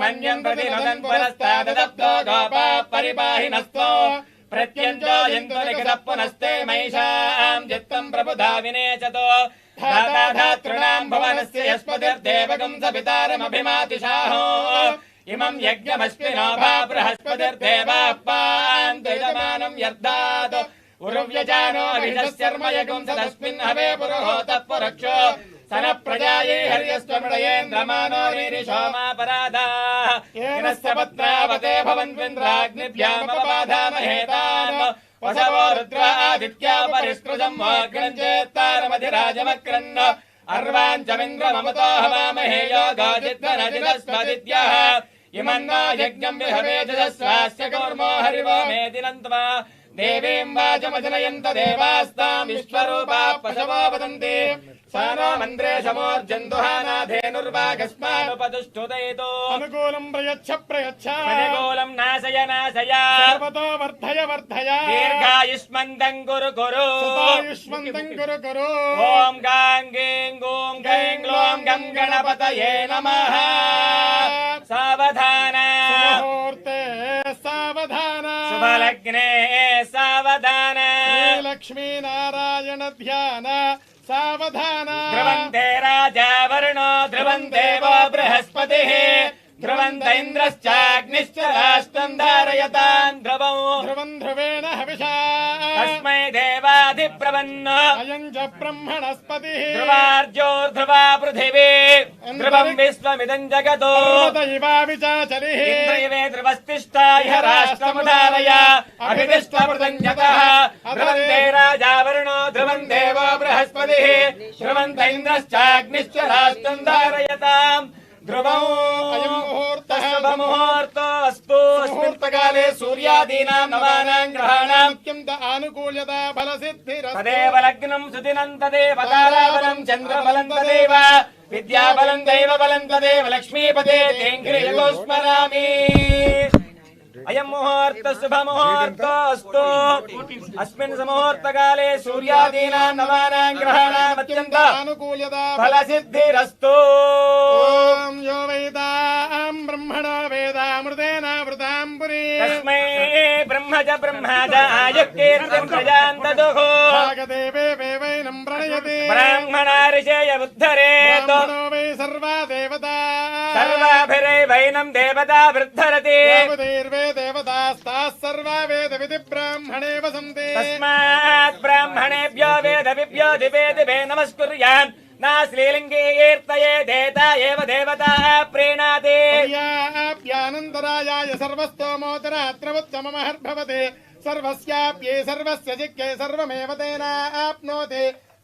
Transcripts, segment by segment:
మన్యం ప్రతి నదన్ పురస్తాదప్తో గోపా పరిపాహినస్తో ప్రత్యంజోయంతు లిఖిత పునస్తే మైషాం చిత్తం इमं यज्ञमस्मिनो भा बृहस्पतिर्देवापान् द्विजमानम् यद्धातु। उरुव्यजानो अभिषस्यर्म यगुम् हवे पुरुहोतः पुरक्षो स न प्रजाये हर्यस्त्वमिडयेन्द्रमानो रीरिशोमापराधाः पत्रावते भवन्विन्द्राग्निभ्यामपबाधामहेतान्। वसवो रुद्रादित्या परिष्कृतम् वाग्रञ्जेत्तारमधिराजमक्रन्न చేత్తారమధిరాజమక్రన్ అర్వాంచమింద్ర మమతో హవామహే యోగాజిద్వనజిదస్మదిత్యః ఇమన్నా యజ్ఞం విహవేజస్వాస్య కౌర్మో హరివో మేదినంత్వా దేవీం వాచమజనయంత దేవాస్తాం విశ్వరూపా పశవో सानो मन्द्रे समोर्जन्दुहानाधेनुर्वागस्मानुपदुष्टुदयितो अनुकूलम् प्रयच्छ प्रयच्छ। अनुकूलम् नाशय नाशय। सर्वतो वर्धय। वर्धय दीर्घायुष्मन्दम् कुरु कुरु। आयुष्मन्दम् कुरु कुरु। ॐ गां गीं गूं गैं ग्लों गं गणपतये नमः। सावधान। मुहूर्ते सावधान। शुभलग्ने सावधान। लक्ष्मीनारायण ध्यान। सावधाना। ध्रुवन्ते राजा वरुणो ध्रुवन्ते वो बृहस्पतिः। ध्रुवन्त इन्द्रश्चाग्निश्च राष्ट्रम् धारयतान् ध्रुवम् ध्रुवम् ध्रुवेण हविषा। तस्मै देवाधिप्रवन्न। अयम् च ब्रह्मणस्पतिः। ध्रुवार्जोर्ध्रुवा पृथिवी। ध्रुवं विश्वमिदम् जगतो। इवाविचाचलिः इन्द्रैवे ध्रुवस्तिष्ठाय राष्ट्रमुदारय। अभिदिष्टमृतञ्जतः ध्रुवन्ते राजा वरुणो ధ్రువంతే రాజా వరుణో ధ్రువం దేవో బృహస్పతి ధ్రువంత ఇంద్రశ్చాగ్నిశ్చ రాష్ట్రం ధారయతాం ధ్రువం అయం ముహూర్తః శుభముహూర్తో అస్తు స్మిర్తకాలే సూర్యాదీనాం నవానాం గ్రహాణాం అత్యంత ఆనుకూల్యత ఫల సిద్ధి తదేవ లగ్నం అయం ముహూర్త శుభ ముహూర్తోస్తు అస్మిన్ సముహూర్తకాలే సూర్యాదీనాం నవానాం గ్రహాణాం అత్యంత ఆనుకూల్యత ఫల సిద్ధిరస్తు ఓం యో వేదాం బ్రహ్మణో వేదామృతేన వృతాం పురీ తస్మై బ్రహ్మ చ బ్రహ్మ చ ఆయుక్కీర్తిం ప్రజాం దదుః భాగదేవే వేవైనం ప్రణయతి బ్రాహ్మణ ఋషయ ఉద్ధరేతు వై సర్వా దేవతా సర్వాభిరైవైనం దేవతా వృద్ధరతి దేవతైర్వే దేవతాస్తాः సర్వా వేద విధి బ్రాహ్మణే వసంతి తస్మాత్ బ్రాహ్మణేభ్యో వేదవిభ్యో దివే దివే నమస్కుర్యాన్ నా శ్రీలింగే కీర్తయే దేత ఏవ దేవతా ప్రీణాతి ప్యానంతరాయాయ సర్వస్తోమోదరాత్రవత్తమమహర్భవతే సర్వస్యాప్యే సర్వస్య జిక్కే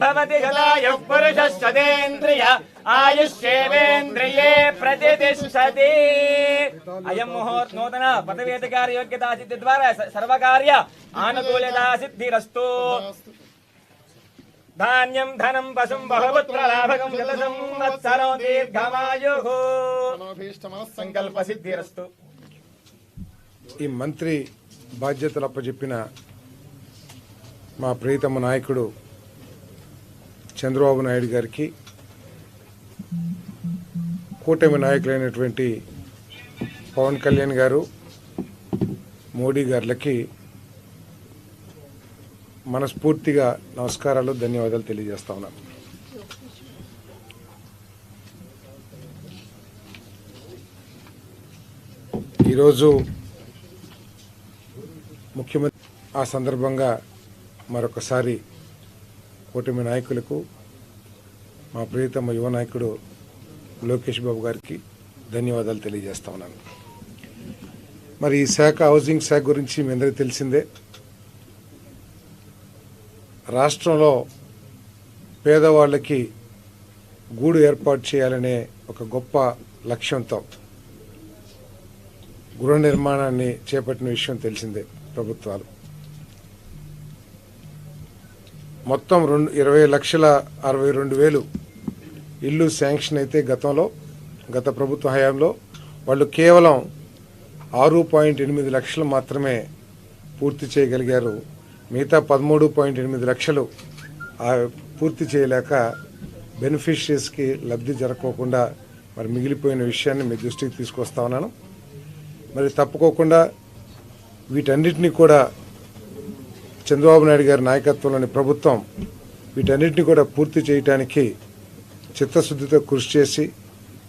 భవతి శతాయుః పురుషः శతేంద్రియ ఆయుష్యేవేంద్రియే ప్రతిష్టతి. అయం ముహూర్త నూతన పదవేదికారి యోగ్యతా సిద్ధి ద్వారా స- సర్వకార్య ఆనుకూల్యతా సిద్ధిరస్తు ధాన్యం ధనం పశుం బహుపుత్ర లాభకం శత సంవత్సరం దీర్ఘమాయు. సంకల్ప సిద్ధిరస్తు. ఈ మంత్రి బాధ్యతలు అప్పచెప్పిన మా ప్రియతమ నాయకుడు చంద్రబాబు నాయుడు గారికి కూటమి నాయకులైనటువంటి పవన్ కళ్యాణ్ గారు మోడీ గారులకి మనస్ఫూర్తిగా నమస్కారాలు ధన్యవాదాలు తెలియజేస్తా ఉన్నాను ఈరోజు ముఖ్యమంత్రి ఆ సందర్భంగా మరొకసారి కూటమి నాయకులకు మా ప్రియతమ యువ నాయకుడు లోకేష్ బాబు గారికి ధన్యవాదాలు తెలియజేస్తా ఉన్నాను. మరి ఈ శాఖ హౌసింగ్ శాఖ గురించి మీ అందరికీ తెలిసిందే. రాష్ట్రంలో పేదవాళ్ళకి గూడు ఏర్పాటు చేయాలనే ఒక గొప్ప లక్ష్యంతో గృహ నిర్మాణాన్ని చేపట్టిన విషయం తెలిసిందే. ప్రభుత్వాలు. మొత్తం రెండు ఇరవై లక్షల అరవై రెండు వేలు ఇల్లు శాంక్షన్ అయితే గతంలో గత ప్రభుత్వ హయాంలో. వాళ్ళు కేవలం ఆరు పాయింట్ ఎనిమిది లక్షలు మాత్రమే పూర్తి చేయగలిగారు. మిగతా పదమూడు పాయింట్ ఎనిమిది లక్షలు పూర్తి చేయలేక బెనిఫిషరీస్కి లబ్ధి జరగకోకుండా మరి మిగిలిపోయిన విషయాన్ని మీ దృష్టికి తీసుకొస్తా ఉన్నాను. మరి తప్పుకోకుండా వీటన్నిటినీ కూడా చంద్రబాబు నాయుడు గారి నాయకత్వంలోని ప్రభుత్వం వీటన్నిటిని కూడా పూర్తి చేయటానికి చిత్తశుద్ధితో కృషి చేసి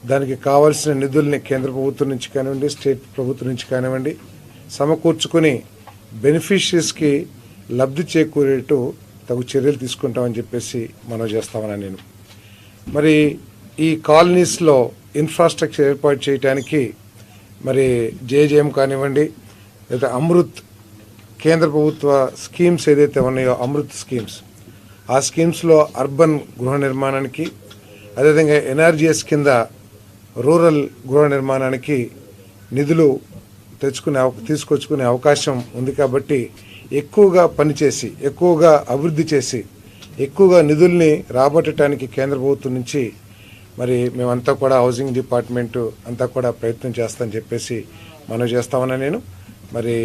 దానికి కావాల్సిన నిధుల్ని కేంద్ర ప్రభుత్వం నుంచి కానివ్వండి స్టేట్ ప్రభుత్వం నుంచి కానివ్వండి సమకూర్చుకొని బెనిఫిషరీస్కి లబ్ధి చేకూరేట్టు తగు చర్యలు తీసుకుంటామని చెప్పేసి మనం చేస్తామని నేను. మరి ఈ కాలనీస్లో ఇన్ఫ్రాస్ట్రక్చర్ ఏర్పాటు చేయడానికి మరి జేజేఎం కానివ్వండి లేదా అమృత్ కేంద్ర ప్రభుత్వ స్కీమ్స్ ఏదైతే ఉన్నాయో అమృత్ స్కీమ్స్ ఆ స్కీమ్స్లో అర్బన్ గృహ నిర్మాణానికి అదేవిధంగా ఎన్ఆర్జీఎస్ కింద రూరల్ గృహ నిర్మాణానికి నిధులు తెచ్చుకునే అవ- తీసుకొచ్చుకునే అవకాశం ఉంది కాబట్టి ఎక్కువగా పనిచేసి ఎక్కువగా అభివృద్ధి చేసి ఎక్కువగా నిధుల్ని రాబట్టడానికి కేంద్ర ప్రభుత్వం నుంచి మరి మేమంతా కూడా హౌసింగ్ డిపార్ట్మెంటు అంతా కూడా ప్రయత్నం చేస్తామని చెప్పేసి మనం చేస్తామని నేను. మరి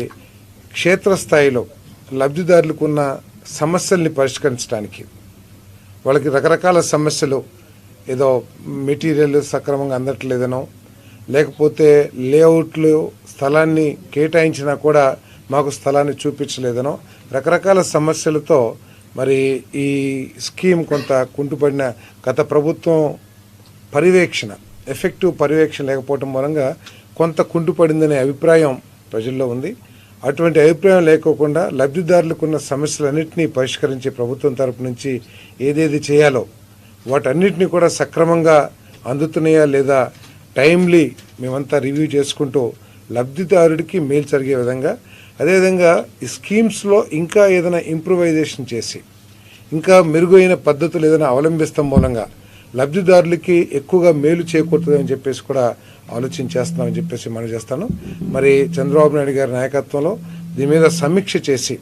క్షేత్రస్థాయిలో లబ్ధిదారులకు ఉన్న సమస్యల్ని పరిష్కరించడానికి వాళ్ళకి రకరకాల సమస్యలు ఏదో మెటీరియల్ సక్రమంగా అందట్లేదనో లేకపోతే లేఅవుట్లు స్థలాన్ని కేటాయించినా కూడా మాకు స్థలాన్ని చూపించలేదనో రకరకాల సమస్యలతో మరి ఈ స్కీమ్ కొంత కుంటుపడిన గత ప్రభుత్వం పర్యవేక్షణ ఎఫెక్టివ్ పర్యవేక్షణ లేకపోవటం మూలంగా కొంత కుంటుపడిందనే అభిప్రాయం ప్రజల్లో ఉంది. అటువంటి అభిప్రాయం లేకోకుండా లబ్ధిదారులకు ఉన్న సమస్యలన్నింటినీ పరిష్కరించే ప్రభుత్వం తరపు నుంచి ఏదేది చేయాలో వాటన్నిటిని కూడా సక్రమంగా అందుతున్నాయా లేదా టైమ్లీ మేమంతా రివ్యూ చేసుకుంటూ లబ్ధిదారుడికి మేలు జరిగే విధంగా అదేవిధంగా ఈ స్కీమ్స్లో ఇంకా ఏదైనా ఇంప్రూవైజేషన్ చేసి ఇంకా మెరుగైన పద్ధతులు ఏదైనా అవలంబిస్తాం మూలంగా లబ్ధిదారులకి ఎక్కువగా మేలు చేకూరుతుందని చెప్పేసి కూడా ఆలోచన చేస్తున్నామని చెప్పేసి మనం చేస్తాను. మరి చంద్రబాబు నాయుడు గారి నాయకత్వంలో దీని మీద సమీక్ష చేసి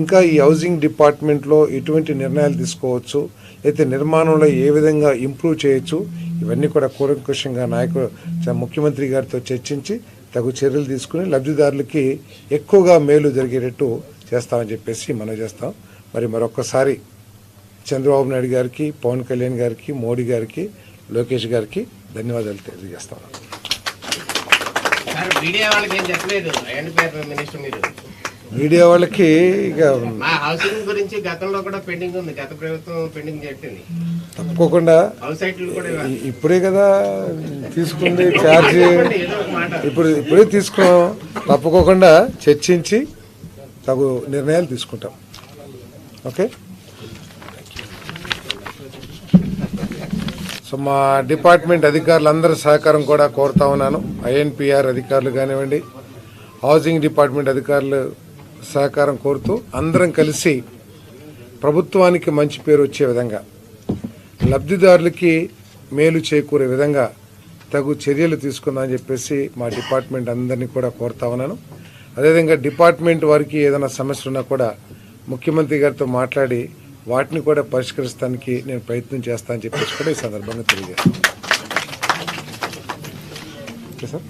ఇంకా ఈ హౌసింగ్ డిపార్ట్మెంట్లో ఎటువంటి నిర్ణయాలు తీసుకోవచ్చు అయితే నిర్మాణంలో ఏ విధంగా ఇంప్రూవ్ చేయొచ్చు ఇవన్నీ కూడా కూలంకుషంగా నాయకుడు ముఖ్యమంత్రి గారితో చర్చించి తగు చర్యలు తీసుకుని లబ్ధిదారులకి ఎక్కువగా మేలు జరిగేటట్టు చేస్తామని చెప్పేసి మనం చేస్తాం. మరి మరొక్కసారి చంద్రబాబు నాయుడు గారికి పవన్ కళ్యాణ్ గారికి మోడీ గారికి లోకేష్ గారికి ధన్యవాదాలు తెలియజేస్తాను మీడియా వాళ్ళకి ఏం చెప్పలేదు. అయ్యండి పేరు మినిస్టర్ మీరు. మీడియా వాళ్ళకి ఇక మా హౌసింగ్ గురించి గతంలో కూడా పెండింగ్ ఉంది. గత ప్రభుత్వం పెండింగ్ చెప్పింది తప్పుకోకుండా హౌస్ సైట్లు కూడా ఇవ్వాలి. ఇ- ఇప్పుడే కదా తీసుకుంది ఛార్జ్ చెప్పండి, ఏదో ఒక మాట. ఇప్పుడు ఇప్పుడే తీసుకున్నాం. తప్పుకోకుండా చర్చించి తగు నిర్ణయాలు తీసుకుంటాం. ఓకే? సో మా డిపార్ట్మెంట్ అధికారులందరి సహకారం కూడా కోరుతా ఉన్నాను. ఐఎన్పిఆర్ అధికారులు కానివ్వండి హౌసింగ్ డిపార్ట్మెంట్ అధికారులు సహకారం కోరుతూ అందరం కలిసి ప్రభుత్వానికి మంచి పేరు వచ్చే విధంగా లబ్ధిదారులకి మేలు చేకూరే విధంగా తగు చర్యలు తీసుకుందామని చెప్పేసి మా డిపార్ట్మెంట్ అందరినీ కూడా కోరుతా ఉన్నాను. అదేవిధంగా డిపార్ట్మెంట్ వారికి ఏదైనా సమస్య ఉన్నా కూడా ముఖ్యమంత్రి గారితో మాట్లాడి వాటిని కూడా పరిష్కరించడానికి నేను ప్రయత్నం చేస్తానని చెప్పేసి కూడా ఈ సందర్భంగా తెలియజేస్తాను. Okay sir